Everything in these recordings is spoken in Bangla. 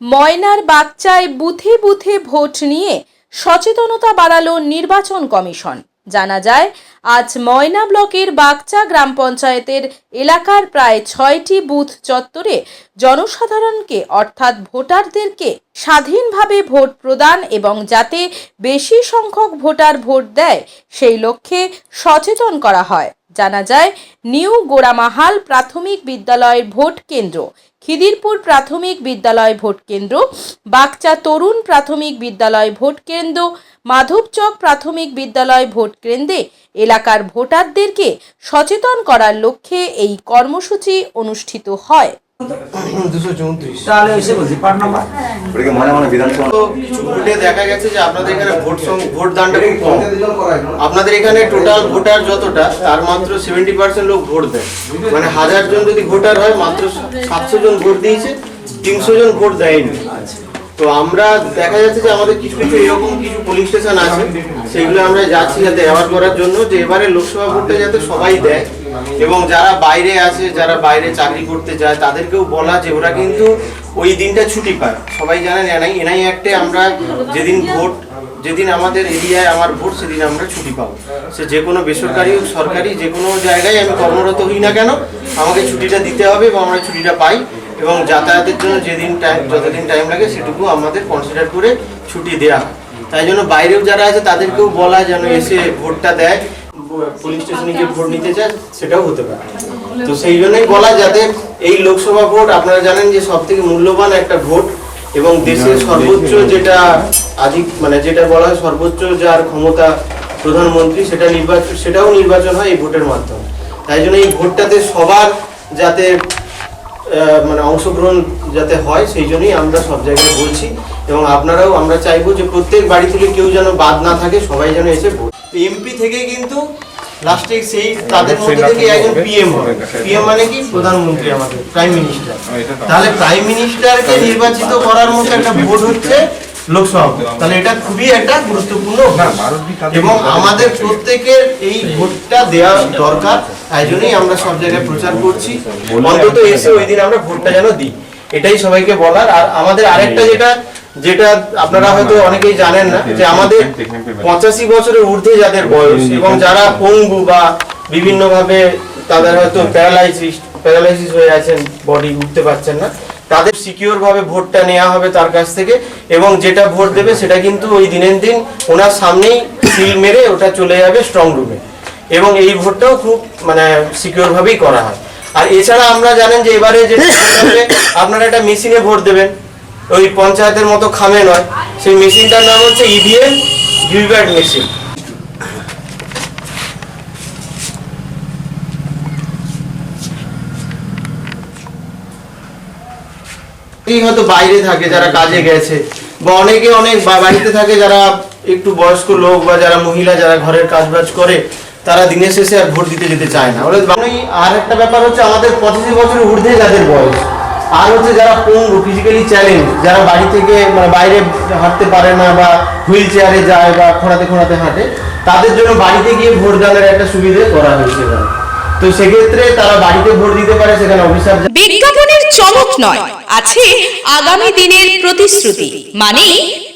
ময়নার বাচ্চায় বুথে বুথে ভোট নিয়ে সচেতনতা বাড়ালো নির্বাচন কমিশন। জানা যায়, আজ ময়না ব্লকের বাগচা গ্রাম পঞ্চায়েতের এলাকার প্রায় ছয়টি বুথ চত্বরে জনসাধারণকে, অর্থাৎ ভোটারদেরকে, স্বাধীনভাবে ভোট প্রদান এবং যাতে বেশি সংখ্যক ভোটার ভোট দেয়, সেই লক্ষ্যে সচেতন করা হয়। জানা যায়, নিউ গোড়ামাহাল প্রাথমিক বিদ্যালয়ের ভোট কেন্দ্র। খিদিরপুর প্রাথমিক বিদ্যালয় ভোটকেন্দ্র বাগচা তরুণ প্রাথমিক বিদ্যালয় ভোটকেন্দ্র মাধবচক প্রাথমিক বিদ্যালয় ভোটকেন্দ্রে এলাকার ভোটারদেরকে সচেতন করার লক্ষ্যে এই কর্মসূচি অনুষ্ঠিত হয়। তাহলে এসে বলছি পার্ট নাম্বার। মনে মনে বিধানসভা কিছু ভোটে দেখা গেছে যে আপনাদের এখানে ভোট সং- ভোট দানটা খুব কম। আপনাদের এখানে টোটাল ভোটার যতটা তার মাত্র সেভেন্টি পার্সেন্ট লোক ভোট দেয়। মানে হাজার জন যদি ভোটার হয় মাত্র সাতশো জন ভোট দিয়েছে তিনশো জন ভোট দেয়নি। তো আমরা দেখা যাচ্ছে যে আমাদের কিছু কিছু এরকম কিছু পোলিং স্টেশন আছে সেগুলো আমরা যাচ্ছি যাতে অ্যাওয়ার্ড করার জন্য যে এবারে লোকসভা ভোটটা যাতে সবাই দেয়। এবং যারা বাইরে আছে যারা বাইরে চাকরি করতে যায় তাদেরকেও বলা যে ওরা কিন্তু ওই দিনটা ছুটি পায়। সবাই জানেন এনআই এনআই অ্যাক্টে আমরা যেদিন ভোট যেদিন আমাদের এরিয়ায় আমার ভোট সেদিন আমরা ছুটি পাবো। সে যে কোনো বেসরকারি হোক সরকারি যে কোনো জায়গায় আমি কর্মরত হই না কেন আমাকে ছুটিটা দিতে হবে এবং আমরা ছুটিটা পাই এবং যাতায়াতের জন্য যেদিন টাইম যতদিন টাইম লাগে সেটুকু আমাদের কনসিডার করে ছুটি দেওয়া হয়। তাই জন্য বাইরেও যারা আছে তাদেরকেও বলা যেন এসে ভোটটা দেয়। পুলিশ স্টেশনে গিয়ে ভোট নিতে চায় সেটাও হতে পারে। তো সেই জন্যই বলা যাতে এই লোকসভা ভোট আপনারা জানেন যে সব থেকে মূল্যবান একটা ভোট এবং দেশের সর্বোচ্চ যেটা আধিক মানে যেটা বলা হয় সর্বোচ্চ যার ক্ষমতা প্রধানমন্ত্রী সেটা নির্বাচন সেটাও নির্বাচন হয় এই ভোটের মাধ্যমে। তাই জন্য এই ভোটটাতে সবার যাতে আহ, মানে অংশগ্রহণ যাতে হয় সেই জন্যই আমরা সব জায়গায় বলছি। এবং আপনারাও আমরা চাইব যে প্রত্যেক বাড়ি থেকে কেউ যেন বাদ না থাকে সবাই যেন এসে ভোট এমপি থেকে কিন্তু লাস্টে সেই তাদের মধ্যে থেকে একজন পিএম হয়। পিএম মানে কি? প্রধানমন্ত্রী আমাদের প্রাইম মিনিস্টার তাহলে প্রাইম মিনিস্টারকে নির্বাচিত করার মতো একটা ভোট হচ্ছে লোকসভা তাহলে এটা খুবই একটা গুরুত্বপূর্ণ এবং আমাদের প্রত্যেকের এই ভোটটা দেওয়া দরকার। তাই জন্যই আমরা সব জায়গায় প্রচার করছি। অন্তত এসে ওই দিন আমরা ভোটটা যেন দিই। এটাই সবাইকে বলার। আর আমাদের আরেকটা যেটা যেটা আপনারা হয়তো অনেকেই জানেন না যে আমাদের পঁচাশি বছরের ঊর্ধ্বে যাদের বয়স এবং যারা পঙ্গু বা বিভিন্ন ভাবে তাদের হয়তো প্যারালাইসিস প্যারালাইসিস হয়ে আছেন বডি উঠতে পারছেন না তাদের সিকিউর ভাবে ভোটটা নেওয়া হবে তার কাছ থেকে এবং যেটা ভোট দেবে সেটা কিন্তু ওই দিনের দিন ওনার সামনেই সিল মেরে ওটা চলে যাবে স্ট্রং রুমে এবং এই ভোটটাও খুব মানে সিকিউর ভাবেই করা হয়। আর এছাড়া আমরা জানেন যে এবারে যে আপনারা একটা মেশিনে ভোট দেবেন। ওই পঞ্চায়েতের মতো খামে নয়। সেই মেশিনটার নাম হচ্ছে ইভিএম ভিভিপ্যাট মেশিন হয়তো বাইরে থাকে যারা কাজে গেছে, বা অনেকে অনেক বাড়িতে থাকে যারা একটু বয়স্ক লোক বা যারা মহিলা যারা ঘরের কাজ বাজ করে, তারা দিনের শেষে আর ভোট দিতে যেতে চায় না। আর একটা ব্যাপার হচ্ছে আমাদের পঁচিশ বছর ঊর্ধ্বে যাদের বয়স আর হচ্ছে যারা পঙ্গু ফিজিক্যালি চ্যালেঞ্জ যারা বাড়ি থেকে মানে বাইরে হাঁটতে পারে না বা হুইল চেয়ারে যায় বা খোঁড়াতে খোঁড়াতে হাঁটে, তাদের জন্য বাড়িতে গিয়ে ভোট দানের একটা সুবিধে করা হয়েছে তো সেক্ষেত্রে তারা বাড়িতে ভোট দিতে পারে, সেখানে অফিসার বিজ্ঞাপনের চমক নয়, আছে আগামী দিনের প্রতিশ্রুতি মানে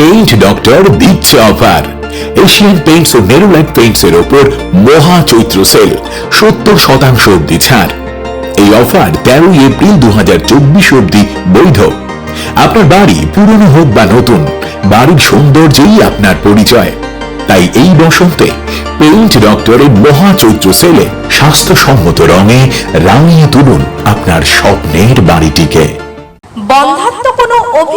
পেইন্ট ডক্টর দিচ্ছে অফার এশিয়ান পেইন্টস ও নেরোলাইট পেইন্টস এর ওপর মহা চৈত্র সেল সত্তর শতাংশ অব্দি ছাড়। এই অফার তেরোই এপ্রিল দু হাজার চব্বিশ অব্দি বৈধ। আপনার বাড়ি পুরনো হোক বা নতুন, বাড়ির সৌন্দর্যই আপনার পরিচয়। তাই এই বসন্তে পেইন্ট ডক্টরের মহা চৈত্র সেলে স্বাস্থ্যসম্মত রঙে রাঙিয়ে তুলুন আপনার স্বপ্নের বাড়িটিকে। বন্ধাত্ম